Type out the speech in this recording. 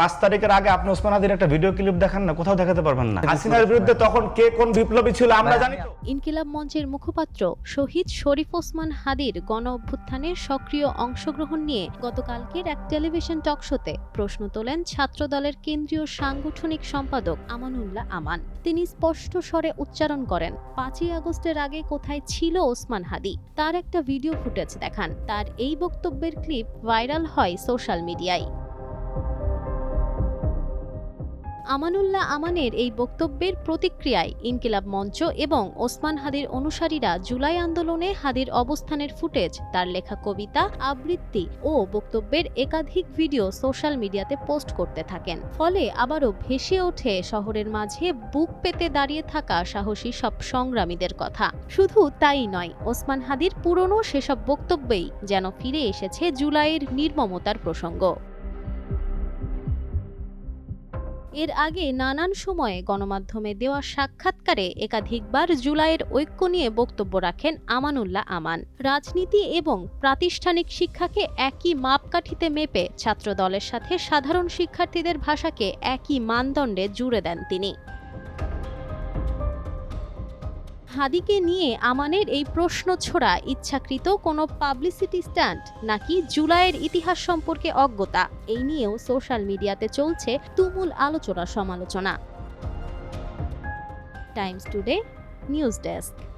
পাঁচ তারিখের আগে আপনি ওসমান হাদির একটা ভিডিও ক্লিপ দেখান না কোথাও দেখাতে পারবেন না। হাসিনার বিরুদ্ধে তখন কে কোন বিপ্লবী ছিল আমরা জানি তো? ইনকিলাব মঞ্চের মুখপাত্র শহীদ শরীফ ওসমান হাদির গণ অভ্যুত্থানের সক্রিয় অংশগ্রহণ নিয়ে গতকালকের এক টেলিভিশন টক শোতে প্রশ্ন তোলেন ছাত্র দলের কেন্দ্রীয় সাংগঠনিক সম্পাদক আমানুল্লাহ আমান। তিনি স্পষ্ট স্বরে উচ্চারণ করেন পাঁচই আগস্টের আগে কোথায় ছিল ওসমান হাদি? তার একটা ভিডিও ফুটেজ দেখান। তার এই বক্তব্যের ক্লিপ ভাইরাল হয় সোশ্যাল মিডিয়ায় আমানুল্লাহ আমানের এই বক্তব্যের প্রতিক্রিয়ায় ইনকিলাব মঞ্চ এবং ওসমান হাদির অনুসারীরা জুলাই আন্দোলনে হাদির অবস্থানের ফুটেজ, তার লেখা কবিতা, আবৃত্তি ও বক্তব্যের একাধিক ভিডিও সোশ্যাল মিডিয়াতে পোস্ট করতে থাকেন। ফলে আবারও ভেসে ওঠে শহরের মাঝে বুক পেতে দাঁড়িয়ে থাকা সাহসী সব সংগ্রামীদের কথা। শুধু তাই নয়, ওসমান হাদির পুরনো সেসব বক্তব্যেই যেন ফিরে এসেছে জুলাইয়ের নির্মমতার প্রসঙ্গ। এর আগে নানান সময়ে গণমাধ্যমে দেওয়া সাক্ষাৎকারে একাধিকবার জুলাইয়ের ঐক্য নিয়ে বক্তব্য রাখেন আমানুল্লাহ আমান। রাজনীতি এবং প্রাতিষ্ঠানিক শিক্ষাকে একই মাপকাঠিতে মেপে ছাত্র দলের সাথে সাধারণ শিক্ষার্থীদের ভাষাকে একই মানদণ্ডে জুড়ে দেন তিনি। হাদিকে নিয়ে আমানের এই প্রশ্ন ছোড়া ইচ্ছাকৃত কোনো পাবলিসিটি স্ট্যান্ড নাকি জুলাইয়ের ইতিহাস সম্পর্কে অজ্ঞতা? এই নিয়েও সোশ্যাল মিডিয়াতে চলছে তুমুল আলোচনা সমালোচনা টাইমস টুডে, নিউজ ডেস্ক।